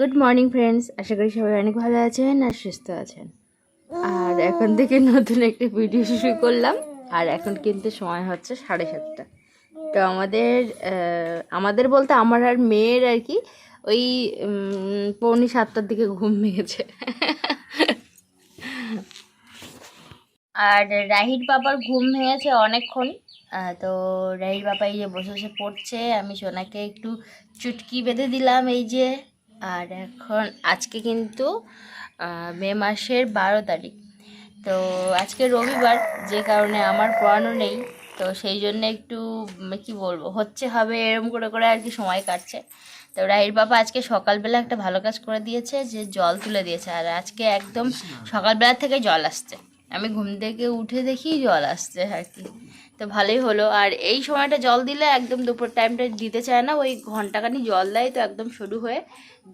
Good morning friends আশা করি সবাই অনেক ভালো আছেন আর সুস্থ আছেন। আর এখন থেকে নতুন একটা ভিডিও শুরু করলাম। আর এখন কিন্তু সময় হচ্ছে সাড়ে সাতটা। তো আমাদের আমাদের বলতে আমার আর মেয়ের আর কি, ওই পৌনে সাতটার দিকে ঘুম ভেঙেছে। আর রাহির বাবার ঘুম ভেঙেছে অনেকক্ষণ। তো রাহির বাবা এই যে বসে বসে পড়ছে, আমি সোনাকে একটু চুটকি বেঁধে দিলাম এই যে। আর এখন আজকে কিন্তু মে মাসের বারো তারিখ। তো আজকে রবিবার, যে কারণে আমার পড়ানো নেই, তো সেই জন্য একটু কি বলব, হচ্ছে হবে এরম করে করে আর কি সময় কাটছে। তো রাহির বাবা আজকে সকালবেলা একটা ভালো কাজ করে দিয়েছে, যে জল তুলে দিয়েছে। আর আজকে একদম সকালবেলা থেকে জল আসছে। আমি ঘুম থেকে উঠে দেখি জল আসছে আর কি। তো ভালোই হলো। আর এই সময়টা জল দিলে একদম দুপুর টাইমটা দিতে চায় না ওই ঘন্টাখানি জল দেয় তো একদম শুরু হয়ে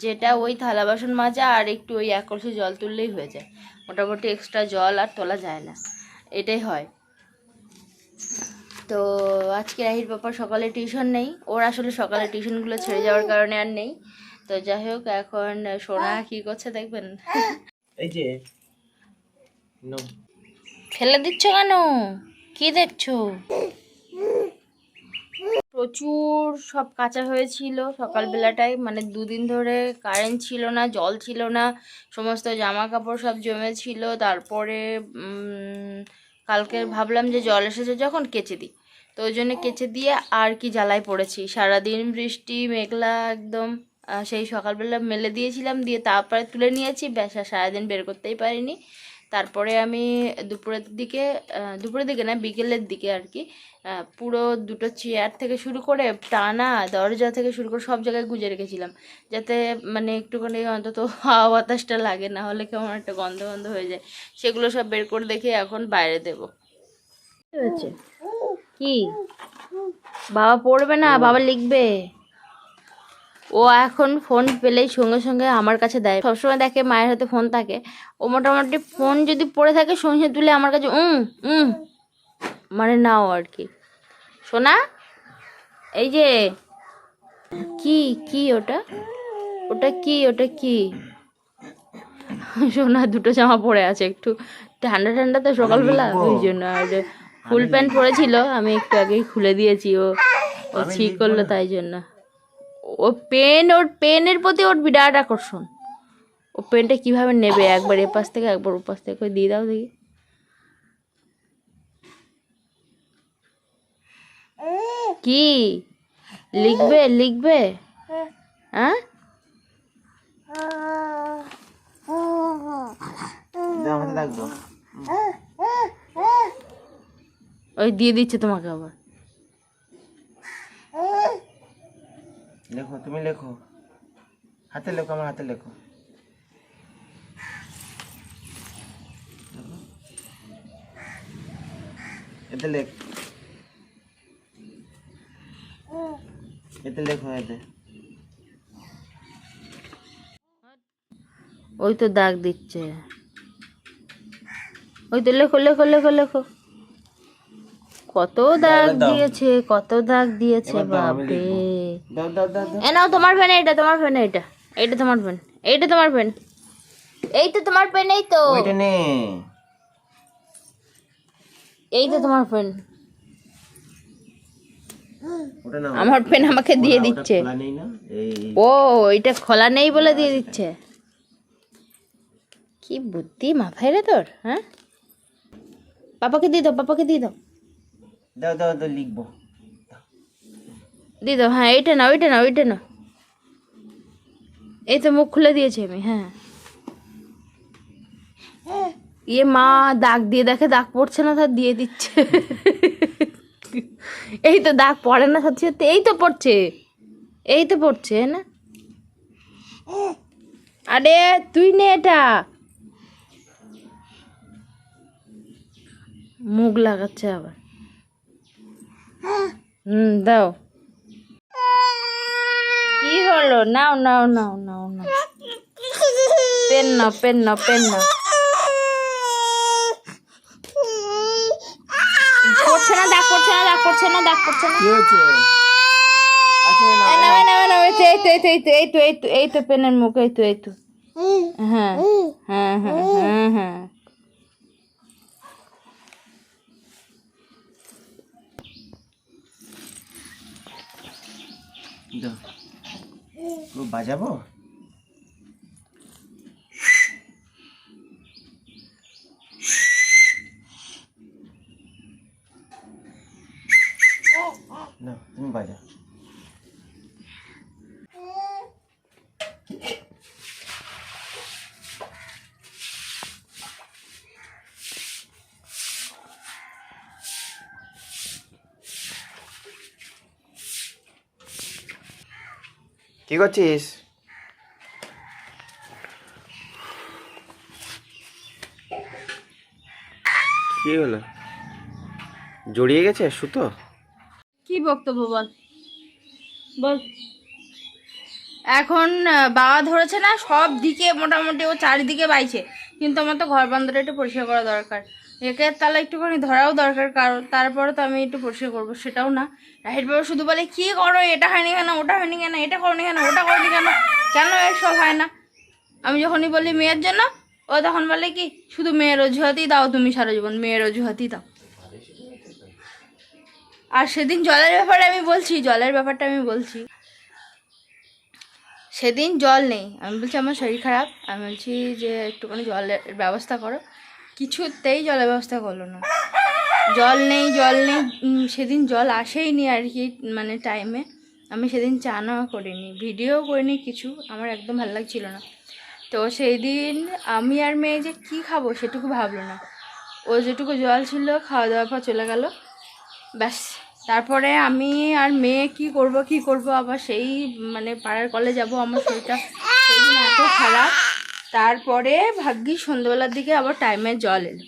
যেটা ওই থালা বাসন মাজা আর একটু ওই এক কলসি জল তুললেই হয়ে যায়। মোটামুটি এক্সট্রা জল আর তোলা যায় না এটাই হয়। তো আজকে রাহির বাবার সকালে টিউশন নেই ওর আসলে সকালে টিউশনগুলো ছেড়ে যাওয়ার কারণে আর নেই। তো যাই হোক এখন সোনা কী করছে দেখবেন। এই যে ফেলে দিচ্ছ কেন? কি দেখছ? প্রচুর সব কাঁচা হয়েছিল সকালবেলাটায় মানে দুদিন ধরে কারেন্ট ছিল না, জল ছিল না, সমস্ত জামা কাপড় সব জমেছিল, তারপরে কালকে ভাবলাম যে জল এসেছে যখন কেচে দিই। তো ওই জন্য কেচে দিয়ে আর কি জ্বালায় পড়েছি। সারাদিন বৃষ্টি, মেঘলা একদম সেই সকালবেলা মেলে দিয়েছিলাম, দিয়ে তারপরে তুলে নিয়েছি, ব্যাস সারাদিন বের করতেই পারিনি। তারপরে আমি দুপুরের দিকে দুপুরের দিকে না, বিকেলের দিকে আর কি পুরো দুটো চেয়ার থেকে শুরু করে টানা, দরজা থেকে শুরু করে সব জায়গায় গুজে রেখেছিলাম। যাতে মানে একটুখানি অন্তত হাওয়া বাতাসটা লাগে, না হলে কেমন একটা গন্ধ গন্ধ হয়ে যায়। সেগুলো সব বের করে দেখে এখন বাইরে দেব। কি? বাবা পড়বে না? বাবা লিখবে? ও এখন ফোন পেলেই সঙ্গে সঙ্গে আমার কাছে দেয়। সবসময় দেখে মায়ের হাতে ফোন থাকে। ও মোটামুটি ফোন যদি পড়ে থাকে সঙ্গে তুলে আমার কাছে উম উম মানে নাও আর কি। সোনা এই যে কি কি ওটা? ওটা কি ওটা কি? সোনা দুটো জামা পরে আছে একটু। ঠান্ডা ঠান্ডা তো সকালবেলা ওই জন্য আর ফুল প্যান্ট পরেছিল আমি একটু আগেই খুলে দিয়েছি। ও ও ঠিক করল তাই জন্য। ও পেন ওর পেনের প্রতি ওর বিরাট আকর্ষণ। ও পেনটা কীভাবে নেবে? একবার এ পাশ থেকে একবার ও পাশ থেকে ওই দিয়ে দাও দেখি। কি? লিখবে? লিখবে? হ্যাঁ? ওই দিয়ে দিচ্ছে তোমাকে আবার। লেখো, তুমি লেখো। হাতে লেখো, আমার হাতে লেখো। এতে লেখ। এতে লেখো, এতে। ওই তো দাগ দিচ্ছে। ওই তো লেখো লেখো লেখো লেখো। কত দাগ দিয়েছে কত দাগ দিয়েছে বাপরে। এ নাও তোমার পেন এটা তোমার পেন এটা এইটা তোমার পেন এইটা তোমার পেন এই তো তোমার পেন এই তো। ওইটা নে। এই তো তোমার পেন আমার পেন আমাকে দিয়ে দিচ্ছে। ও এটা খোলা নেই বলে দিয়ে দিচ্ছে। কি বুদ্ধি মাথায় রে তোর হ্যাঁ? পাপাকে দিয়ে দাও পাপাকে দিয়ে দাও। দাও দাও দাও, লিখব। দিয়ে দাও হ্যাঁ এইটা না ওইটা না ওইটা না এই তো মুখ খুলে দিয়েছি আমি হ্যাঁ। ইয়ে মা দাগ দিয়ে দেখে, দাগ পড়ছে না, তার দিয়ে দিচ্ছে। এই তো দাগ পড়ে না, সত্যি সত্যি, এই তো পড়ছে। এই তো পড়ছে না? আরে, তুই নে এটা। মুখ লাগাচ্ছে আবার। হুম দাও। কি হলো? নাও নাও নাও নাও নাও। পেন নাও পেন নাও পেন নাও। পড়ছে না দাগ পড়ছে না দাগ পড়ছে না দাগ পড়ছে না। এই তো, এই তো, এই তো, এই তো, এই তো, এই তো, এই তো পেনের মুখ এই তো এই তো। হ্যাঁ হ্যাঁ হ্যাঁ হ্যাঁ হ্যাঁ। বাজাবো? না তুমি বাজাও। কি করছিস? কি হলো? জড়িয়ে গেছে সুতো? কি বক্তব্য বল? বল। এখন বাবা ধরেছে না সব দিকে মোটামুটি ও চারিদিকে বাইছে। কিন্তু আমার তো ঘর বান্ধবটা একটু পরিষ্কার করা দরকার। একে তাহলে একটুখানি ধরাও দরকার, কারণ তারপরে তো আমি একটু পরিষ্কার করব, সেটাও না। রাহিট বাবা শুধু বলে, কি করো, এটা হয়নি কেন, ওটা হয়নি কেন, এটা করনি কেন, ওটা করনি কেন কেন এসব হয় না? আমি যখনই বলি, মেয়ের জন্য? ও তখন বলে কি, শুধু মেয়ের অজুহাতই দাও তুমি সারা জীবন, মেয়ের অজুহাতই দাও। আর সেদিন জলের ব্যাপারে আমি বলছি, জলের ব্যাপারটা আমি বলছি। সেদিন জল নেই, আমি বলছি, আমার শরীর খারাপ। আমি বলছি যে, একটুখানি জলের ব্যবস্থা করো। কিছুতেই জলের ব্যবস্থা করল না। জল নেই জল নেই সেদিন জল আসেইনি আর কি মানে টাইমে আমি সেদিন চানও করিনি ভিডিও করিনি কিছু, আমার একদম ভালো লাগছিল না। তো সেই দিন আমি আর মেয়ে যে কী খাব সেটুকু ভাবলো না। ও যেটুকু জল ছিল খাওয়া দাওয়ার পর চলে গেল। ব্যাস, তারপরে আমি আর মেয়ে কি করব কি করব, আবার সেই মানে পাড়ার কলে যাব, আমার শরীরটা সেই দিন এত খারাপ। তারপরে ভাগ্যি সন্ধ্যেবেলার দিকে আবার টাইমে জল এলো।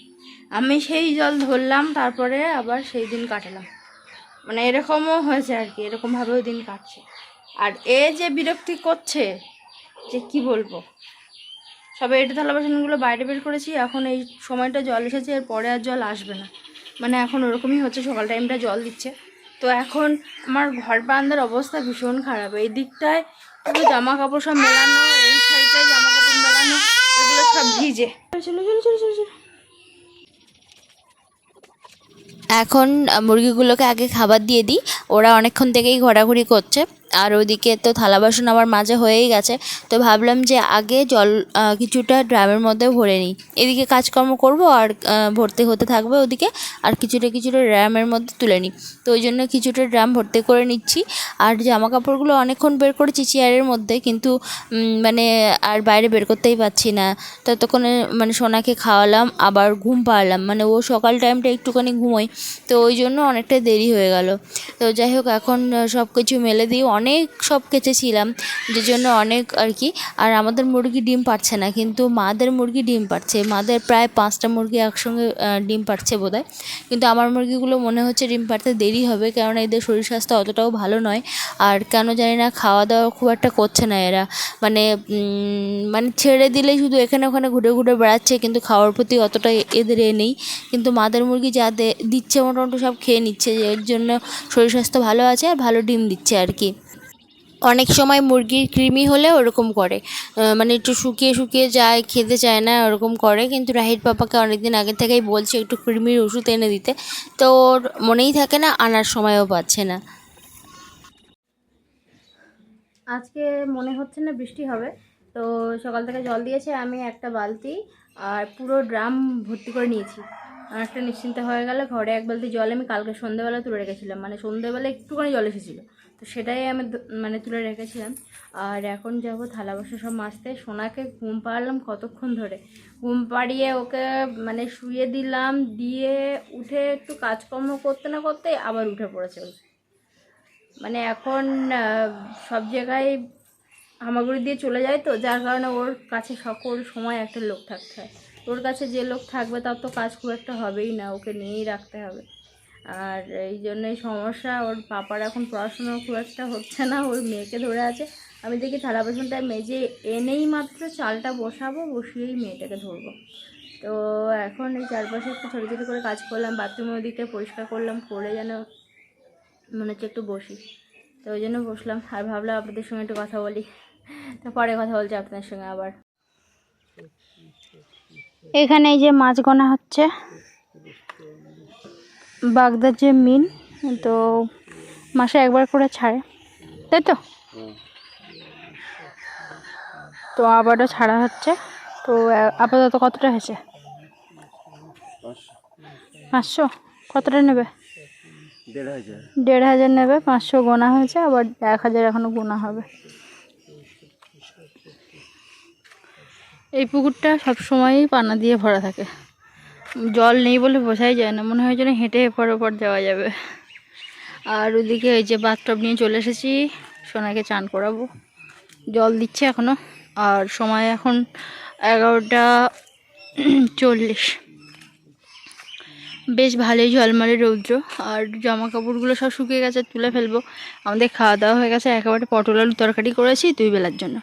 আমি সেই জল ধরলাম, তারপরে আবার সেই দিন কাটালাম। মানে এরকমও হয়েছে আর কি এরকমভাবেও দিন কাটছে। আর এ যে বিরক্তি করছে, যে কি বলব? সবে এটা থালা বাসনগুলো বাইরে বের করেছি, এখন এই সময়টা জল এসেছে, এর পরে আর জল আসবে না। মানে এখন ওরকমই হচ্ছে, সকাল টাইমটা জল দিচ্ছে। তো এখন আমার ঘর বারান্দার অবস্থা ভীষণ খারাপ। এই দিকটায় জামা কাপড় সব মেলানো এই সাইডটায় জামা কাপড় মেলানো এগুলো সব ভিজে। চলো চলো চলো চলো চলো। এখন মুরগিগুলোকে আগে খাবার দিয়ে দিই। ওরা অনেকক্ষণ থেকেই ঘোরাঘুরি করছে। আর ওদিকে তো থালা বাসন আমার মাঝে হয়েই গেছে, তো ভাবলাম যে আগে জল কিছুটা ড্রামের মধ্যে ভরে নিই। এদিকে কাজকর্ম করব আর ভর্তি হতে থাকবে ওদিকে, আর কিছুটা কিছুটা ড্রামের মধ্যে তুলে নিই। তো ওই জন্য কিছুটা ড্রাম ভর্তি করে নিচ্ছি। আর জামা কাপড়গুলো অনেকক্ষণ বের করেছি চেয়ারের মধ্যে, কিন্তু মানে আর বাইরে বের করতেই পারছি না। ততক্ষণে মানে সোনাকে খাওয়ালাম, আবার ঘুম পাড়লাম। মানে ও সকাল টাইমটা একটুখানি ঘুমোয়, তো ওই জন্য অনেকটা দেরি হয়ে গেল। তো যাই হোক, এখন সব কিছু মেলে দিয়ে অনেক সব কেচেছিলাম যে জন্য অনেক আর কি। আর আমাদের মুরগি ডিম পারছে না, কিন্তু মাদের মুরগি ডিম পারছে। মাদের প্রায় পাঁচটা মুরগি একসঙ্গে ডিম পারছে বোধহয়। কিন্তু আমার মুরগিগুলো মনে হচ্ছে ডিম পারতে দেরি হবে, কারণ এদের শরীর স্বাস্থ্য অতটাও ভালো নয়। আর কেন জানি না খাওয়া দাওয়া খুব একটা করছে না এরা। মানে মানে ছেড়ে দিলেই শুধু এখানে ওখানে ঘুরে ঘুরে বেড়াচ্ছে, কিন্তু খাওয়ার প্রতি অতটা এদের এ নেই। কিন্তু মাদের মুরগি যা দিচ্ছে মোটামুটি সব খেয়ে নিচ্ছে, এর জন্য শরীর স্বাস্থ্য ভালো আছে আর ভালো ডিম দিচ্ছে আর কি। অনেক সময় মুরগির কৃমি হলে ওরকম করে। মানে একটু শুকিয়ে শুকিয়ে যায়, খেতে চায় না, ওরকম করে। কিন্তু রাহির পাপাকে অনেকদিন আগে থেকেই বলছে একটু কৃমির ওষুধ এনে দিতে। তো ওর মনেই থাকে না, আনার সময়ও পাচ্ছে না। আজকে মনে হচ্ছে না বৃষ্টি হবে। তো সকাল থেকে জল দিয়েছে, আমি একটা বালতি আর পুরো ড্রাম ভর্তি করে নিয়েছি। একটা নিশ্চিন্তে হয়ে গেলে, ঘরে এক বালতি জল আমি কালকে সন্ধ্যেবেলা তুলে রেখেছিলাম। মানে সন্ধ্যেবেলা একটুখানি জল এসেছিল। তো সেটাই আমি মানে তুলে রেখেছিলাম। আর এখন যাব থালা বাসন সব মাজতে। সোনাকে ঘুম পাড়লাম কতক্ষণ ধরে? ঘুম পাড়িয়ে ওকে মানে শুয়ে দিলাম, দিয়ে উঠে একটু কাজকর্ম করতে না করতে আবার উঠে পড়েছে। মানে এখন সব জায়গায় হামাগুড়ি দিয়ে চলে যায় তো, যার কারণে ওর কাছে সকল সময় একটা লোক থাকতে হয়। ওর কাছে যে লোক থাকবে তার তো কাজ খুব একটা হবেই না, ওকে নিয়েই রাখতে হবে। আর এই জন্যই সমস্যা, ওর পাপার এখন পড়াশুনো খুব একটা হচ্ছে না, ওর মেয়েকে ধরে আছে। আমি দেখি থালা বাসনটা মেজে এনেই মাত্র চালটা বসাবো, বসিয়েই মেয়েটাকে ধরবো। তো এখন এই চারপাশে একটু ছোটো ছোটো করে কাজ করলাম বাথরুমের ওদিকটা পরিষ্কার করলাম, করে যেন মনে হচ্ছে একটু বসি। তো ওই জন্য বসলাম, আর ভাবলাম আপনাদের সঙ্গে একটু কথা বলি। তো পরে কথা বলছি আপনার সঙ্গে আবার। এখানে এই যে মাছ গোনা হচ্ছে। বাগদার যে মিন তো মাসে একবার করে ছাড়ে, তাই তো? তো আবারও ছাড়া হচ্ছে, তো আপাতত কতটা হয়েছে? পাঁচশো। কতটা নেবে? দেড় হাজার। নেবে, পাঁচশো গোনা হয়েছে, আবার এক হাজার এখনও গোনা হবে। এই পুকুরটা সব সময়ই পানা দিয়ে ভরা থাকে। জল নেই বলে বোঝাই যায় না। মনে হয় যেন হেঁটে এপার ওপার যাওয়া যাবে। আর ওদিকে এই যে বাথটব নিয়ে চলে এসেছি। সোনাকে চান করাবো। জল দিচ্ছে এখনও আর সময় এখন এগারোটা চল্লিশ। বেশ ভালোই ঝলমলে রৌদ্র। আর জামা কাপড়গুলো সব শুকিয়ে গেছে, তুলে ফেলব। আমাদের খাওয়া দাওয়া হয়ে গেছে। একেবারে পটল আলু তরকারি করেছি দুই বেলার জন্য।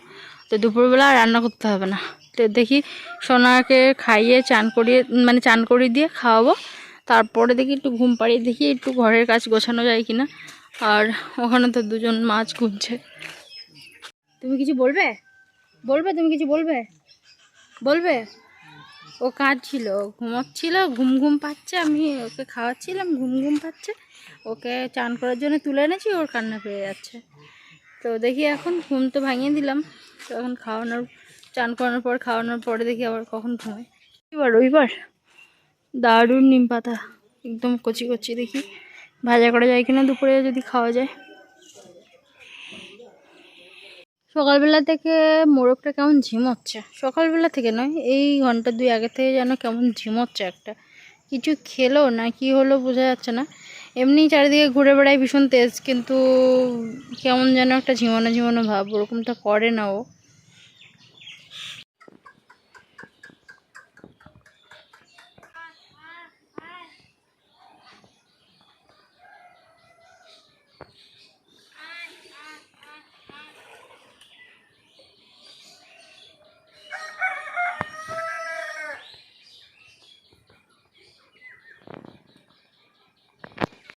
তো দুপুরবেলা আর রান্না করতে হবে না। তো দেখি সোনাকে খাইয়ে চান করিয়ে মানে চান করিয়ে দিয়ে খাওয়াবো। তারপরে দেখি একটু ঘুম পাড়িয়ে দেখি একটু ঘরের কাজ গোছানো যায় কিনা। আর ওখানে তো দুজন মাছ ঘুরছে তুমি কিছু বলবে? বলবে তুমি কিছু বলবে? বলবে? ও কাঁদছিল ঘুমাচ্ছিল, ঘুম ঘুম পাচ্ছে, আমি ওকে খাওয়াচ্ছিলাম, ঘুম ঘুম পাচ্ছে। ওকে চান করার জন্য তুলে এনেছি, ওর কান্না পেয়ে যাচ্ছে। তো দেখি এখন ঘুম তো ভাঙিয়ে দিলাম। তো এখন খাওয়ানোর চান করানোর পর, খাওয়ানোর পরে দেখি আবার কখন ঘুমায় এবার রবিবার, দারুণ নিম পাতা, একদম কচি কচি দেখি। ভাজা করা যায় কিনা দুপুরে যদি খাওয়া যায়। সকালবেলা থেকে মোরগটা কেমন ঝিমোচ্ছে সকালবেলা থেকে নয়, এই ঘণ্টা দুই আগে থেকে যেন কেমন ঝিমোচ্ছে একটা। কিছু খেলো না, কি হলো বোঝা যাচ্ছে না। এমনি চারিদিকে ঘুরে বেড়ায় ভীষণ তেজ, কিন্তু কেমন যেন একটা ঝিমানো ঝিমানো ভাব, ওরকমটা করে না ও।